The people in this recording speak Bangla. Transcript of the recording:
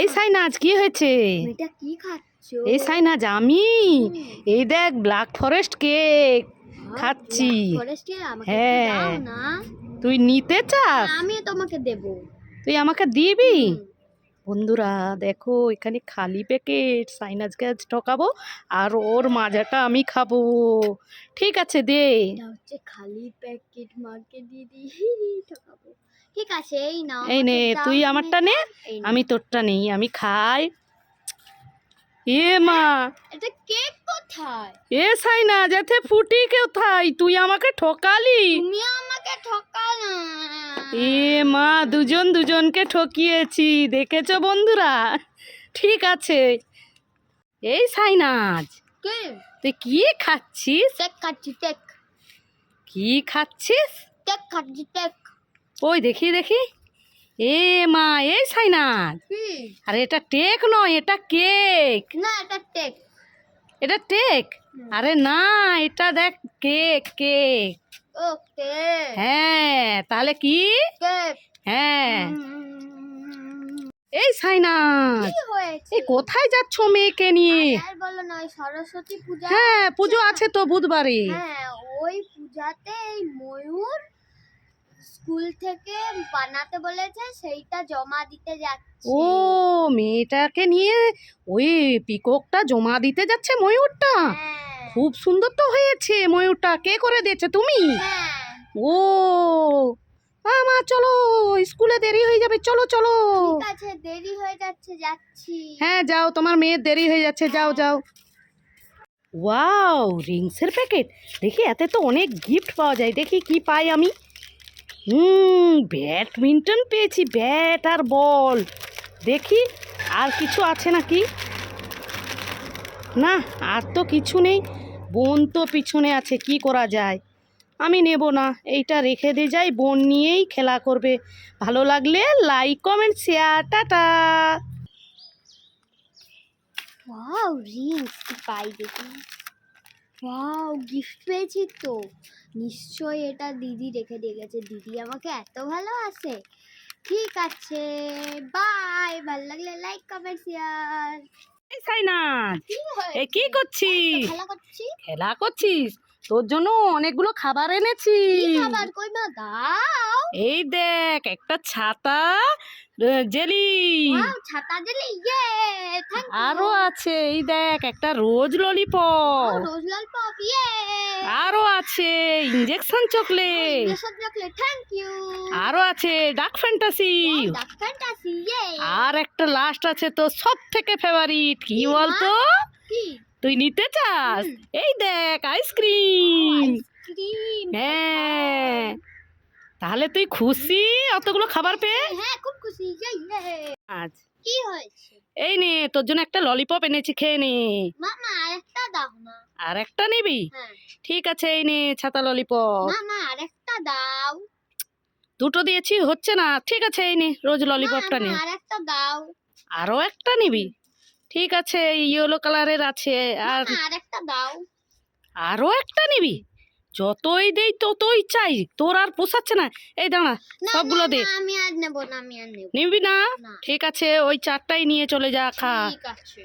এই সাইনাজ কি হয়েছে? এটা কি খাচ্ছ? এই সাইনাজ আমি? এই দেখ ব্ল্যাক ফরেস্ট কেক খাচ্ছি। হ্যাঁ। তুই নিতে চাস? আমি তোমাকে দেব। তুই আমাকে দিবি? বন্ধুরা দেখো এখানে খালি প্যাকেট। সাইনাজকে আজ ঠকাবো আর ওর মাজাটা আমি খাব। ঠিক আছে দে। হচ্ছে খালি প্যাকেট মার্কে দিদি ঠকাবো। ঠিক আছে এই নাও এই নে তুই আমারটা নে আমি তোরটা নেই আমি খাই। এ মা। এটা কেক কোথায়? এ সাইনা যাতে ফুটি কোথায়? তুই আমাকে ঠকালি? তুমি আমাকে ঠকালে এ মা দুজন দুজনকে ঠকিয়েছি দেখেছ বন্ধুরা? ঠিক আছে। এই সাইনাজ কে? তুই কি খাচ্ছিস? টেক খাচ্ছি টেক কি খাচ্ছিস? টেক খাচ্ছি টেক ওই দেখি দেখি। এ মা এই সাইনাজ কি আরে এটা টেক নয় এটা কেক। না এটা টেক। এটা টেক? আরে না এটা দেখ কেক কেক। ওকে হ্যাঁ তাহলে কি? কেক। হ্যাঁ। এই হয়েছে? এই কোথায় যাচ্ছ মেয়েকে নিয়ে? বলো না সরস্বতী পূজা হ্যাঁ পুজো আছে তো বুধবারে। হ্যাঁ ওই পূজাতে এই ময়ূর স্কুল থেকে বানাতে বলেছে সেইটা জমা দিতে যাচ্ছে। ও মেয়েটাকে নিয়ে ওই পিককটা জমা দিতে যাচ্ছে ময়ূরটা? হ্যাঁ। খুব সুন্দর তো হয়েছে ময়ূরটা কে করে দিয়েছে তুমি? হ্যাঁ। ও মা চলো স্কুলে দেরি হয়ে যাবে চলো চলো। ঠিক আছে দেরি হয়ে যাচ্ছে যাচ্ছি। হ্যাঁ যাও তোমার মেয়ের দেরি হয়ে যাচ্ছে যাও যাও। ওয়াও রিংসের প্যাকেট। দেখি এতে তো অনেক গিফট পাওয়া যায়। দেখি কি পাই আমি? হুম, ব্যাডমিন্টন পেয়েছি, ব্যাট আর বল। দেখি, আর কিছু আছে নাকি? না, আর তো কিছু নেই। বোন তো পিছনে আছে, কি করা যায়? আমি নেব না, এইটা রেখে দিয়ে যাই বোন নিয়েই খেলা করবে। ভালো লাগলে লাইক কমেন্ট শেয়ার টাটা। পাই দেখি। ওয়াও গিফট পেয়েছি তো। নিশ্চয়ই এটা দিদি রেখে দিয়ে গেছে। দিদি আমাকে এত ভালোবাসে। ঠিক আছে বাই ভালো লাগলে লাইক কমেন্ট শেয়ার কি এ কি করছিস? খেলা করছি। খেলা করছিস? তোর জন্য অনেকগুলো খাবার এনেছি। কি খাবার? কই মা দাও। এই দেখ একটা ছাতা জেলি! ছাতা দিলে ইয়ে আরও আছে এই দেখ একটা রোজ ললিপপ রোজ লাল পপ ইয়ে। আরও আছে ইঞ্জেকশন চকলেট রাখলে থ্যাংক ইউ আরও আছে ডাক ফ্যান্টাসি ডাক ফ্যান্টাসি ইয়ে। আর একটা লাস্ট আছে তো সব থেকে ফেভারিট কি বলতো? কি? তুই নিতে চাস? এই দেখ আইসক্রিম আইসক্রিম হ্যাঁ। তাহলে তুই খুশি? অতগুলো খাবার পেয়ে? হ্যাঁ খুব খুশি ইয়ে ইয়ে আজ। কি হয়েছে? এই নে তোর জন্য একটা ললিপপ এনেছি খেয়ে নে। মামা আরেকটা দাও না। আর একটা নিবি? হ্যাঁ। ঠিক আছে এই নে ছাতা ললিপপ। মামা আরেকটা দাও। দুটো দিয়েছি হচ্ছে না। ঠিক আছে এই নে রোজ ললিপপটা নে। আরেকটা দাও। আরও একটা নিবি? ঠিক আছে ইয়েলো কালারের আছে আর আরেকটা দাও। আরও একটা নিবি? যতই দেই ততই চাই। তোর আর পোষাচ্ছে না। এই দাঁড়া সবগুলো দে। আমি আর নেব না আমি আর নেব। নিবি না। ঠিক আছে ওই চারটাই নিয়ে চলে যা খা। ঠিক আছে।